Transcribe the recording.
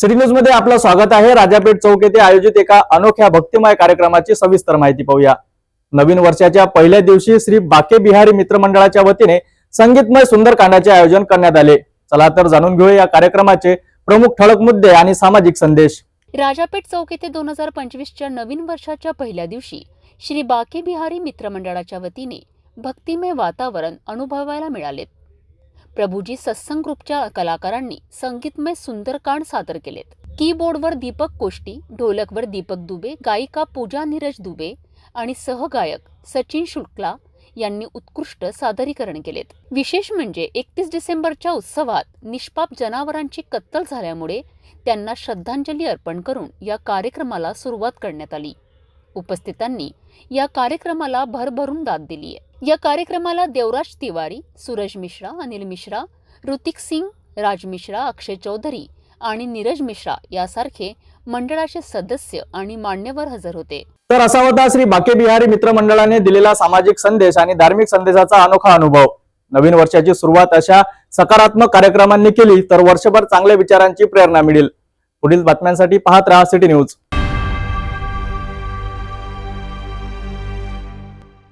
City न्यूजमध्ये आपलं स्वागत आहे. राजापेठ चौक येथे आयोजित एका अनोख्या भक्तिमय कार्यक्रमाची सविस्तर माहिती पाहूया. नवीन वर्षाच्या पहिल्या दिवशी श्री बाके बिहारी मित्रमंडळाच्या वतीने संगीतमय सुंदरकांडाचे आयोजन करण्यात आले. चला तर जाणून घेऊया या कार्यक्रमाचे प्रमुख ठळक मुद्दे आणि सामाजिक संदेश. राजापेठ चौक येथे दोन हजार पंचवीसच्या नवीन वर्षाच्या पहिल्या दिवशी श्री बाके बिहारी मित्रमंडळाच्या वतीने भक्तिमय वातावरण अनुभवायला मिळालेत प्रभूजी सत्संग ग्रुपच्या कलाकारांनी संगीतमय सुंदरकांड सादर केलेत. कीबोर्डवर दीपक कोष्टी ढोलकवर दीपक दुबे गायिका पूजा नीरज दुबे आणि सहगायक सचिन शुक्ला यांनी उत्कृष्ट सादरीकरण केलेत. विशेष म्हणजे एकतीस डिसेंबरच्या उत्सवात निष्पाप जनावरांची कत्तल झाल्यामुळे त्यांना श्रद्धांजली अर्पण करून या कार्यक्रमाला सुरुवात करण्यात आली. उपस्थितांनी या कार्यक्रमाला भरभरून दाद दिली आहे या कार्यक्रमाला देवराज तिवारी सूरज मिश्रा अनिल मिश्रा ऋतिक सिंग राज मिश्रा अक्षय चौधरी आणि नीरज मिश्रा यासारखे मंडळाचे सदस्य आणि मान्यवर हजर होते. तर असा होता श्री बाके बिहारी मित्र मंडळाने दिलेला सामाजिक संदेश आणि धार्मिक संदेशाचा अनोखा अनुभव. नवीन वर्षाची सुरुवात अशा सकारात्मक कार्यक्रमांनी केली तर वर्षभर चांगल्या विचारांची प्रेरणा मिळेल. पुढील बातम्यांसाठी पाहत राहा सिटी न्यूज.